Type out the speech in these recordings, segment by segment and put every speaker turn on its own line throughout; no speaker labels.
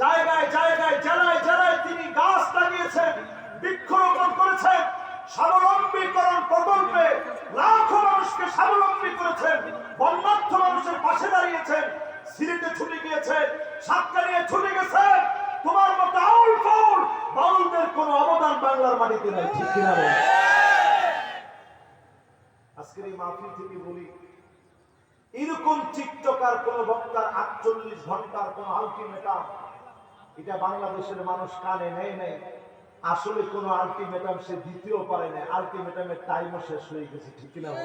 জায়গায় জায়গায়, জেলায় জেলায় তিনি গাছ লাগিয়েছেন, বৃক্ষরোপণ করেছেন, স্বাবলম্বীকরণ প্রকল্পে লাখো মানুষকে স্বাবলম্বী করেছেন, বন্যার্থ মানুষের পাশে দাঁড়িয়েছেন সিলেটে ছুটে গিয়েছেন সাতকারিয়ে ছুটে গেছেন তোমার মতো আউল ফাউল বাউলদের কোনো অবদান বাংলার মাটিতে নাই, ঠিক কিনা? আজকের এই মাহফিল থেকে বলি, এরকম টিকটকার কোন বক্তার আটচল্লিশ ঘণ্টার কোন আলটিমেটাম এটা বাংলাদেশের মানুষ কানে নেয় নাই। আসলে কোন আলটিমেটাম সে দিতেও পারে না আলটিমেটামের টাইমও শেষ হয়ে গেছে, ঠিক বলো?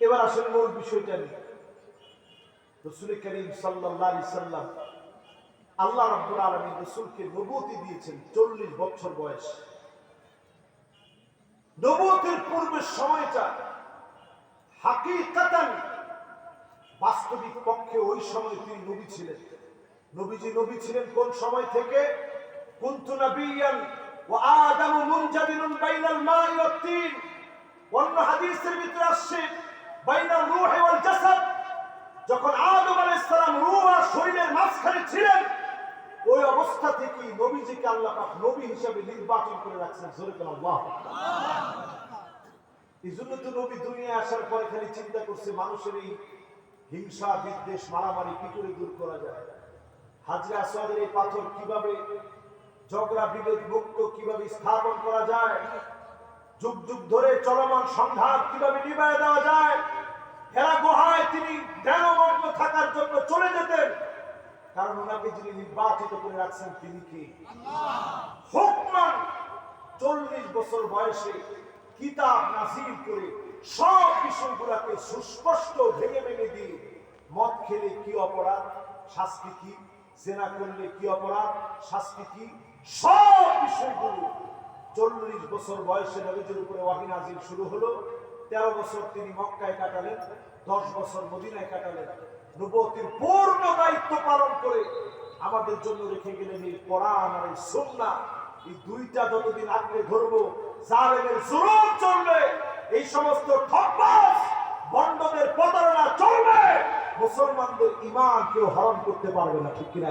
এবার আসলে মূল বিষয়টা নিয়ে। রসুল করিম আলাইহি সাল্লাম আল্লাহ রাব্বুল আলামিন রসুলকে নবুয়তি দিয়েছেন চল্লিশ বছর বয়স। নবুয়তের পূর্বের সময়টা হাকিকাতান বাস্তবিক পক্ষে ওই সময় তিনি নবী ছিলেন। নবীজি নবী ছিলেন কোন সময় থেকে? কুনতু নাবিয়ান ওয়া আদামু বাইনাল মাই ওয়াত তিন। অন্য হাদিসের ভিতরে আসছে বাইনাল রূহি ওয়াল জাসাদ। যখন আদম রূহ আর শরীরের মাঝখানে ছিলেন, ওই অবস্থা থেকেই নবীজিকে আল্লাহ পাক নবী হিসেবে নির্বাচন করে রাখছেন, জোরে আল্লাহ এই জন্য তো নবী দুনিয়ায় আসার পরে খালি চিন্তা করছে, মানুষের এই হিংসা বিদ্বেষ মারামারি কি করে দূর করা যায়? হাজরা আসওয়াদের এই পাথর কীভাবে ঝগড়া, বিভেদ মুক্ত কীভাবে স্থাপন করা যায়? যুগ যুগ ধরে চলমান সংঘাত কীভাবে নিবায় দেওয়া যায়? হেরা গুহায় তিনি ধ্যানমগ্ন থাকার জন্য চলে যেতেন। কারণ ওনাকে যিনি নির্বাচিত করে রাখছেন, তিনি কি? হুকমান চল্লিশ বছর বয়সে কিতাব নাসিল করে সব বিষয়গুলোকে সুস্পষ্ট ভেঙে ভেঙে দিয়ে মদ খেলে কি অপরাধ? শাস্তি কি? জেনা করলে কি অপরাধ? শাস্তি কি? সব বিষয়গুলো চল্লিশ বছর বয়সে নবীজির উপরে ওয়াহি নাজিল শুরু হলো। তেরো বছর তিনি মক্কায় কাটালেন, দশ বছর মদিনায় কাটালেন। নবতির পূর্ণ দায়িত্ব পালন করে আমাদের জন্য রেখে গেলেন এই কোরআন আর এই সুন্না এই দুইটা যতদিন আঁকড়ে ধরবো, জালেমের জুলুম চলবে, এই সমস্ত ঠকবাজ বন্ডদের প্রতারণা চলবে। মুসলমানদের ইমান কেউ হরণ করতে পারবে না, ঠিক কিনা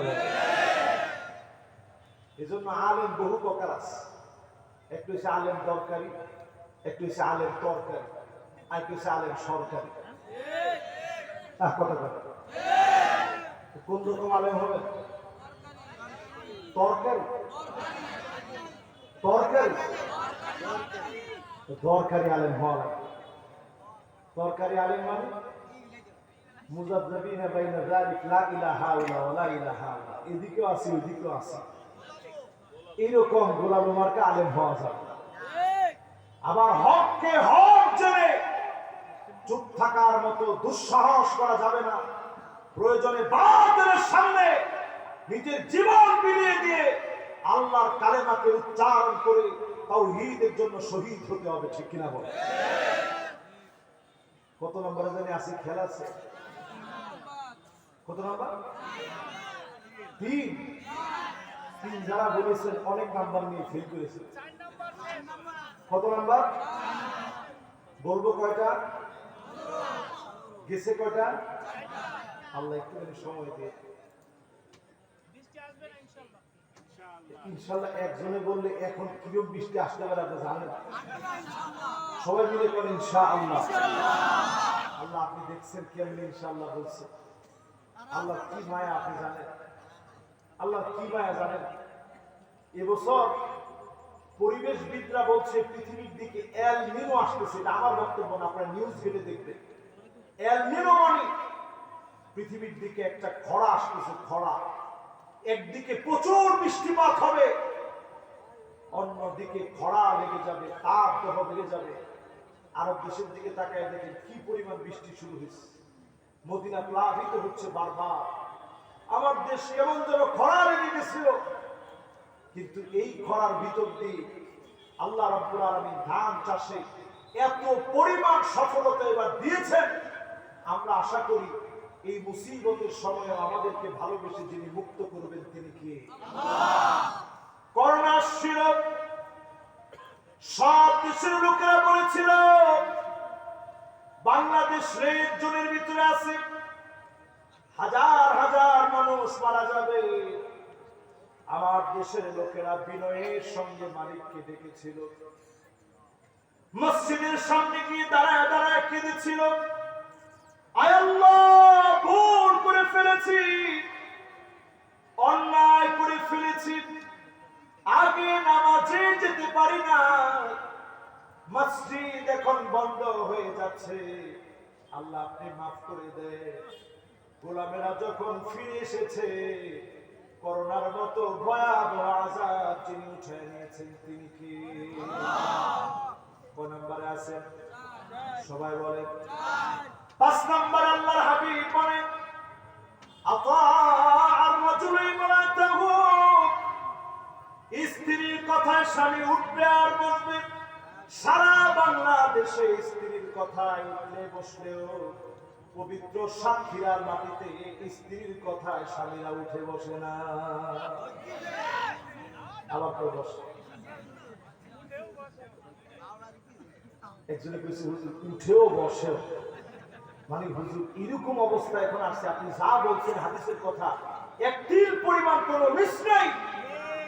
এই জন্য আলেম বহু প্রকার আছে। একটু হচ্ছে আলেম দরকারি, একটু হচ্ছে আলেম তরকারি, আর একটু হচ্ছে আলেম সরকারি। কথা কথা কোন রকম আলেম হবে? তরকারি? তরকারি? দরকারি আলেম হওয়া লাগে। দরকারি আলেম মানে? মুজাদ্দাবিনা বাইনা যালিক, লা ইলাহা ইল্লা ইলাহা ইল্লা আছে আছে। এরকম গোলাম আলেম হওয়া যাবে আবার হককে হক জেনে চুপ থাকার মতো দুঃসাহস করা যাবে না। প্রয়োজনে বাতিলের সামনে নিজের জীবন বিলিয়ে দিয়ে আল্লাহর কালেমাকে উচ্চারণ করে তাওহীদের জন্য শহীদ হতে হবে, ঠিক কিনা বলে? কত নম্বরে জানি আছে খেলা আছে? কত নম্বর? তিন। তিন যারা বলেছেন, অনেক নাম্বার নিয়ে ফেল করেছেন কত নাম্বার? বলব কয়টা? গেছে কয়টা? আল্লাহ একটুখানি সময় দিয়ে ইনশাল্লাহ একজনে বললে এখন কীরকম বৃষ্টি আসতে পারে আপনি জানেন? সবাই মিলে করেন ইনশা আল্লাহ আল্লাহ আপনি দেখছেন কেমনি ইনশাআল্লাহ বলছে। আল্লাহ কি মায়া আপনি জানেন? আল্লাহ কি মায়া জানেন? এবছর পরিবেশবিদরা বলছে, পৃথিবীর দিকে এল নিনো আসতেছে। এটা আমার বক্তব্য না, আপনারা নিউজ ঘেটে দেখবেন। এল নিনো মানে পৃথিবীর দিকে একটা খরা আসতেছে খরা একদিকে প্রচুর বৃষ্টিপাত হবে, অন্যদিকে খরা লেগে যাবে, তাপ দেহ বেড়ে যাবে। আরব দেশের দিকে তাকায় দেখেন কি পরিমাণ বৃষ্টি শুরু হয়েছে। মদিনা প্লাবিত হচ্ছে বারবার। আমার দেশ কেমন যেন খরা লেগে গেছিল কিন্তু এই খরার ভিতর দিয়ে আল্লাহ রাব্বুল আলামিন ধান চাষে এত পরিমাণ সফলতা এবার দিয়েছেন। আমরা আশা করি এই মুসিবতের সময় আমাদেরকে ভালোবেসে যিনি মুক্ত করবেন তিনি কে? করোনা সব দেশের লোকেরা বলেছিল বাংলাদেশ রেড জোনের ভিতরে আছে। হাজার হাজার মানুষ মারা যাবে। আমার দেশের লোকেরা বিনয়ের সঙ্গে মালিককে ডেকেছিল। মসজিদের সামনে গিয়ে দাঁড়ায় দাঁড়ায় কেঁদেছিল। ভুল করে ফেলেছি। অন্যায় করে ফেলেছি। আগে নামাজে যেতে পারি না। মসজিদ এখন বন্ধ হয়ে যাচ্ছে। আল্লাহ আপনি মাফ করে দে গোলামেরা যখন ফিরে এসেছে, করোনার মতো ভয়াবহ আজাদ উঠে নিয়েছেন তিনি কি? নম্বরে আছেন? সবাই পাঁচ নম্বর আল্লাহর হাবিব বলেন স্ত্রীর কথায় স্বামী উঠবে আর বসবে। সারা বাংলাদেশে স্ত্রীর কথায় উঠলে বসলেও পবিত্র সাক্ষীরার মাটিতে স্ত্রীর কথায় স্বামীরা উঠে বসে না। আবার বসে? হুজুর, উঠেও বসেও। মানে হুজুর, এরকম অবস্থা এখন আসছে। আপনি যা বলছেন হাদিসের কথা, একটির পরিমাণ কোনো মিস নাই।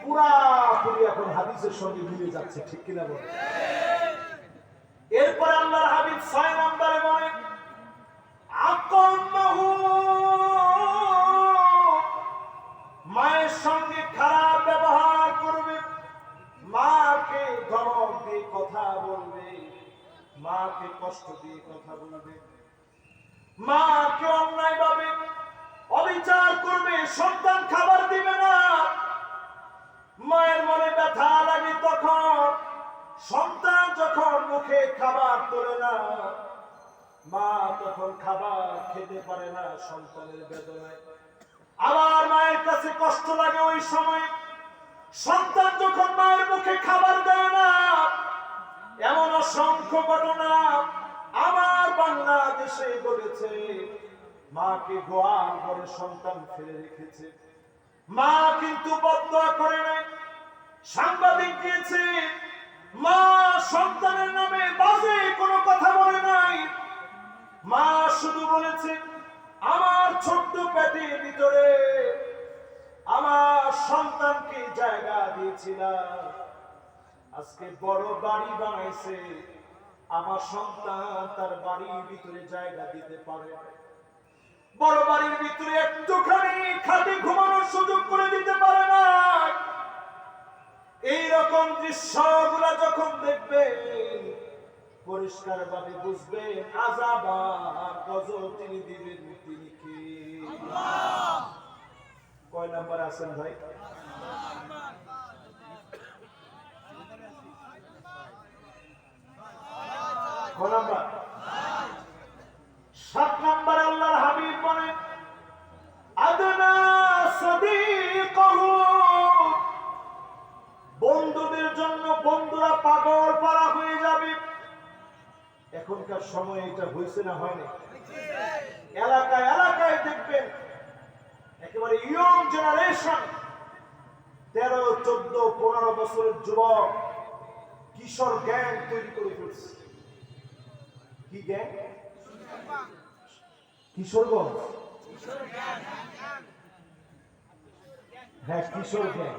পুরাপুরি এখন হাদিসের সঙ্গে মিলে যাচ্ছে, ঠিক কিনা বলেন এরপর আল্লাহর হাবিব ছয় নম্বরে বলেন আকাম্মাহু মায়ের সঙ্গে খারাপ ব্যবহার করবে। মাকে ধমক দিয়ে কথা বলবে। মাকে কষ্ট দিয়ে কথা বলবে। মাকে অন্যায় ভাবে অবিচার করবে। সন্তান খাবার দিবে না। মায়ের মনে ব্যথা লাগে তখন। সন্তান যখন মুখে খাবার তোলে না, মা তখন খাবার খেতে পারে না সন্তানের বেদনায়। আবার মায়ের কাছে কষ্ট লাগে ওই সময়। সন্তান যখন মায়ের মুখে খাবার দেয় না, এমন অসংখ্য ঘটনা আমার বাংলাদেশে ঘটেছে। মাকে গোয়াল করে সন্তান ফেলে রেখেছে। মা কিন্তু বদয়া করে নাই। সাংবাদিক গিয়েছে মা সন্তানের নামে বাজে কোনো কথা বলে নাই। মা শুধু বলেছে, আমার ছোট্ট ভিতরে আমার সন্তানকে জায়গা দিয়েছিলাম। আজকে বড় বাড়ি বানাইছে। আমার সন্তান তার বাড়ির ভিতরে জায়গা দিতে পারে। বড় বাড়ির ভিতরে একটুখানি খাটে ঘুমানোর সুযোগ করে এইরকম দৃশ্যগুলা যখন দেখবে পরিষ্কার ভাবে গজব তিনি দিবেন তিনি কি? কয় নাম্বার আছেন ভাই? কয় নাম্বার? এখনকার সময় এটা হয়েছে না হয়নি? এলাকায় এলাকায় দেখবেন একেবারে ইয়ং জেনারেশন তেরো, চোদ্দ, পনেরো বছরের যুবক কিশোর গ্যাং তৈরি করে ফেলছে কি গ্যাং কিশোরগঞ্জ হ্যাঁ কিশোর গ্যাং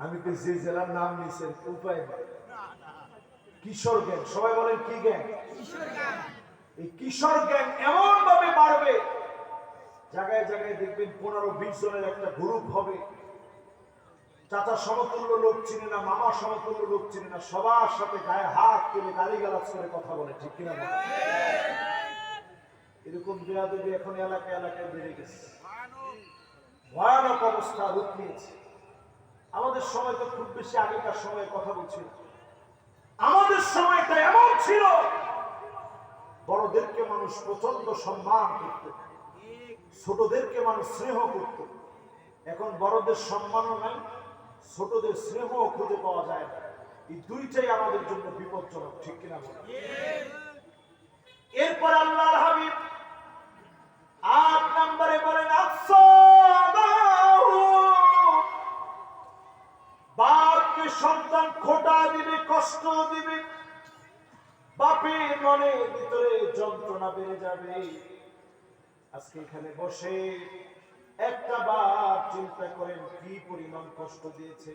আমি তো যে জেলার নাম নিয়েছেন, উপায় নেই। কিশোর গ্যাং, সবাই বলেন কি গ্যাং এই কিশোর গ্যাং এমন ভাবে বাড়বে, জায়গায় জায়গায় দেখবেন পনেরো, বিশ জনের একটা গ্রুপ হবে চাচা সমতুল্য লোক চিনে না, মামা সমতুল্য লোক চিনে না, সবার সাথে গায়ে হাত তুলে গালি গালাজ করে কথা বলে, ঠিক কিনা? এরকম বেয়াদবি এখন এলাকা এলাকায় বেড়ে গেছে ভয়ানক অবস্থা রূপ নিয়েছে আমাদের সময় তো খুব বেশি আগেকার সময়ে কথা বলছি না। আমাদের সময়টা এমন ছিল। বড়দেরকে মানুষ প্রচণ্ড সম্মান করত, ছোটদেরকে মানুষ স্নেহ করত। এখন বড়দের সম্মানও নাই, ছোটদের স্নেহ খুঁজে পাওয়া যায় না। এই দুইটাই আমাদের জন্য বিপজ্জনক, ঠিক কিনা ভিতরে একটা বসে চিন্তা করেন কি পরিমাণ কষ্ট দিয়েছে।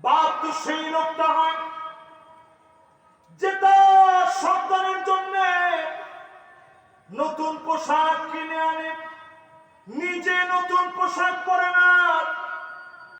বাপ তো সেই লোকটা হয় যে তার সন্তানের জন্য নতুন পোশাক কিনে আনে, নিজে নতুন পোশাক পরে না